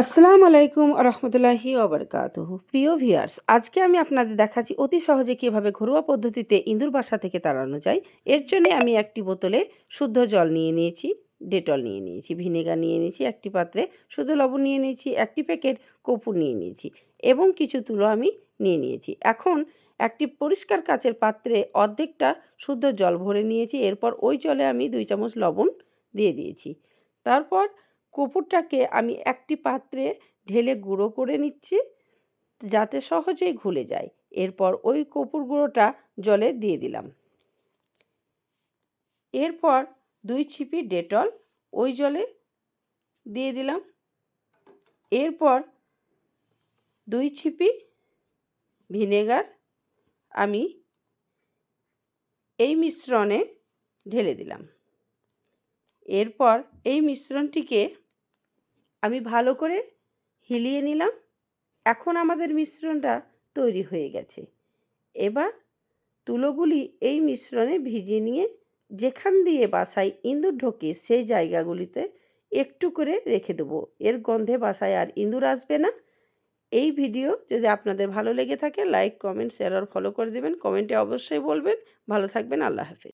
আসসালামু আলাইকুম রহমতুল্লাহি ওবরকাতুহ। প্রিয় ভিয়ার্স আজকে আমি আপনাদের দেখাচ্ছি অতি সহজে কীভাবে ঘরোয়া পদ্ধতিতে ইঁদুর বাসা থেকে তাড়ানো যায়। এর জন্য আমি একটি বোতলে শুদ্ধ জল নিয়ে নিয়েছি, ডেটল নিয়ে নিয়েছি, ভিনেগার নিয়ে নিয়েছি, একটি পাত্রে শুধু লবণ নিয়ে নিয়েছি, একটি প্যাকেট কপুর নিয়ে নিয়েছি এবং কিছু তুলো আমি নিয়ে নিয়েছি। এখন একটি পরিষ্কার কাচের পাত্রে অর্ধেকটা শুদ্ধ জল ভরে নিয়েছি, এরপর ওই জলে আমি দুই চামচ লবণ দিয়ে দিয়েছি। তারপর কপুরটাকে আমি একটি পাত্রে ঢেলে গুঁড়ো করে নিচ্ছি, যাতে সহজেই ঘুলে যায়। এরপর ওই কপুর গুঁড়োটা জলে দিয়ে দিলাম। এরপর দুই ছিপি ডেটল ওই জলে দিয়ে দিলাম। এরপর দুই ছিপি ভিনেগার আমি এই মিশ্রণে ঢেলে দিলাম। এরপর এই মিশ্রণটিকে আমি ভালো করে হিলিয়ে নিলাম। এখন আমাদের মিশ্রণটা তৈরি হয়ে গেছে। এবার তুলোগুলি এই মিশ্রণে ভিজিয়ে নিয়ে যেখান দিয়ে বাসায় ইঁদুর ঢোকে সেই জায়গাগুলিতে একটু করে রেখে দেবো। এর গন্ধে বাসায় আর ইঁদুর আসবে না। এই ভিডিও যদি আপনাদের ভালো লেগে থাকে, লাইক, কমেন্ট, শেয়ার আর ফলো করে দেবেন। কমেন্টে অবশ্যই বলবেন। ভালো থাকবেন। আল্লাহ হাফেজ।